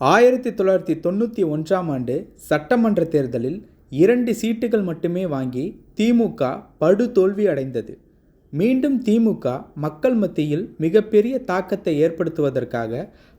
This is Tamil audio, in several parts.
ஆயிரத்தி தொள்ளாயிரத்தி தொண்ணூற்றி ஒன்றாம் ஆண்டு சட்டமன்ற தேர்தலில் இரண்டு சீட்டுகள் மட்டுமே வாங்கி திமுக படு தோல்வி அடைந்தது. மீண்டும் திமுக மக்கள் மத்தியில் மிகப்பெரிய தாக்கத்தை ஏற்படுத்துவதற்காக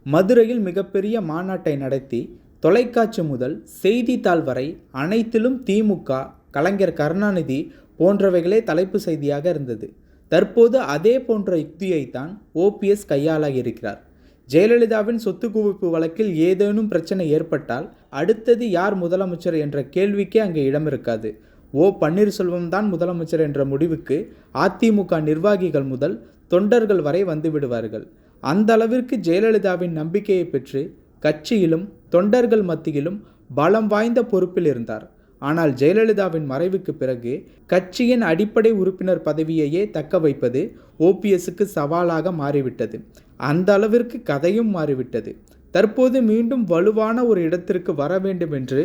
மதுரையில் மிகப்பெரிய மாநாட்டை நடத்தி தொலைக்காட்சி முதல் செய்தித்தாள் வரை அனைத்திலும் திமுக கலைஞர் கருணாநிதி போன்றவைகளே தலைப்பு செய்தியாக இருந்தது. தற்போது அதே போன்ற யுக்தியைத்தான் ஓபிஎஸ் கையாள இருக்கிறார் ஜெயலலிதாவின் சொத்து குவிப்பு வழக்கில் ஏதேனும் பிரச்சனை ஏற்பட்டால் அடுத்தது யார் முதலமைச்சர் என்ற கேள்விக்கே அங்கே இடம் இருக்காது ஓ பன்னீர்செல்வம் தான் முதலமைச்சர் என்ற முடிவுக்கு அதிமுக நிர்வாகிகள் முதல் தொண்டர்கள் வரை வந்து விடுவார்கள். அந்த அளவிற்கு ஜெயலலிதாவின் நம்பிக்கையை பெற்று கட்சியிலும் தொண்டர்கள் மத்தியிலும் பலம் வாய்ந்த பொறுப்பில் இருந்தார். ஆனால் ஜெயலலிதாவின் மறைவுக்கு பிறகு கட்சியின் அடிப்படை உறுப்பினர் பதவியையே தக்க வைப்பது ஓபிஎஸ்க்கு சவாலாக மாறிவிட்டது. அந்த அளவிற்கு கதையும் மாறிவிட்டது. தற்போது மீண்டும் வலுவான ஒரு இடத்திற்கு வர வேண்டும் என்று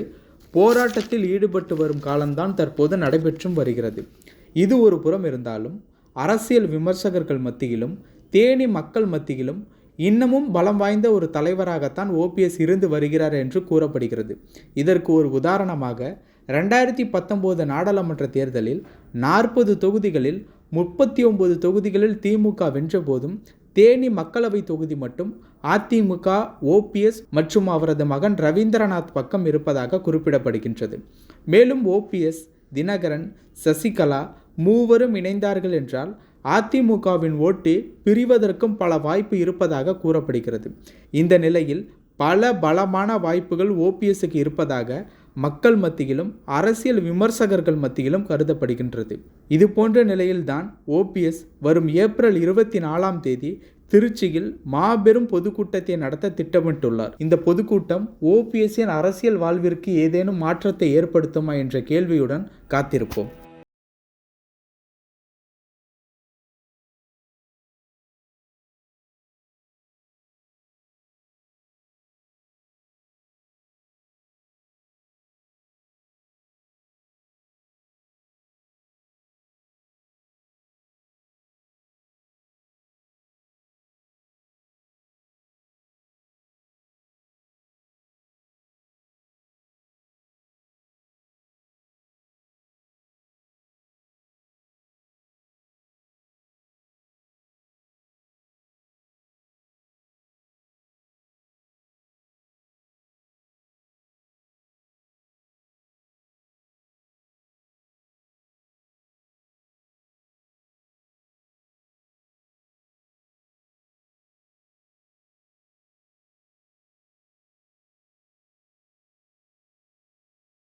போராட்டத்தில் ஈடுபட்டு வரும் காலம்தான் தற்போது நடைபெற்றும் வருகிறது. இது ஒரு புறம் இருந்தாலும் அரசியல் விமர்சகர்கள் மத்தியிலும் தேனி மக்கள் மத்தியிலும் இன்னமும் பலம் வாய்ந்த ஒரு தலைவராகத்தான் ஓபிஎஸ் இருந்து வருகிறார் என்று கூறப்படுகிறது. இதற்கு ஒரு உதாரணமாக ரெண்டாயிரத்தி பத்தொம்போது நாடாளுமன்ற தேர்தலில் நாற்பது தொகுதிகளில் முப்பத்தி ஒன்பது தொகுதிகளில் திமுக வென்றபோதும் தேனி மக்களவை தொகுதி மட்டும் அதிமுக ஓபிஎஸ் மற்றும் அவரது மகன் ரவீந்திரநாத் பக்கம் இருப்பதாக குறிப்பிடப்படுகின்றது. மேலும் ஓபிஎஸ் தினகரன் சசிகலா மூவரும் இணைந்தார்கள் என்றால் அதிமுகவின் ஓட்டு பிரிவதற்கும் பல வாய்ப்பு இருப்பதாக கூறப்படுகிறது. இந்த நிலையில் பல பலமான வாய்ப்புகள் ஓபிஎஸ்க்கு இருப்பதாக மக்கள் மத்தியிலும் அரசியல் விமர்சகர்கள் மத்தியிலும் கருதப்படுகின்றது. இது போன்ற நிலையில்தான் ஓபிஎஸ் வரும் ஏப்ரல் இருபத்தி நாலாம் தேதி திருச்சியில் மாபெரும் பொதுக்கூட்டத்தை நடத்த திட்டமிட்டுள்ளார். இந்த பொதுக்கூட்டம் ஓபிஎஸ்ஸின் அரசியல் வாழ்விற்கு ஏதேனும் மாற்றத்தை ஏற்படுத்துமா என்ற கேள்வியுடன் காத்திருப்போம்.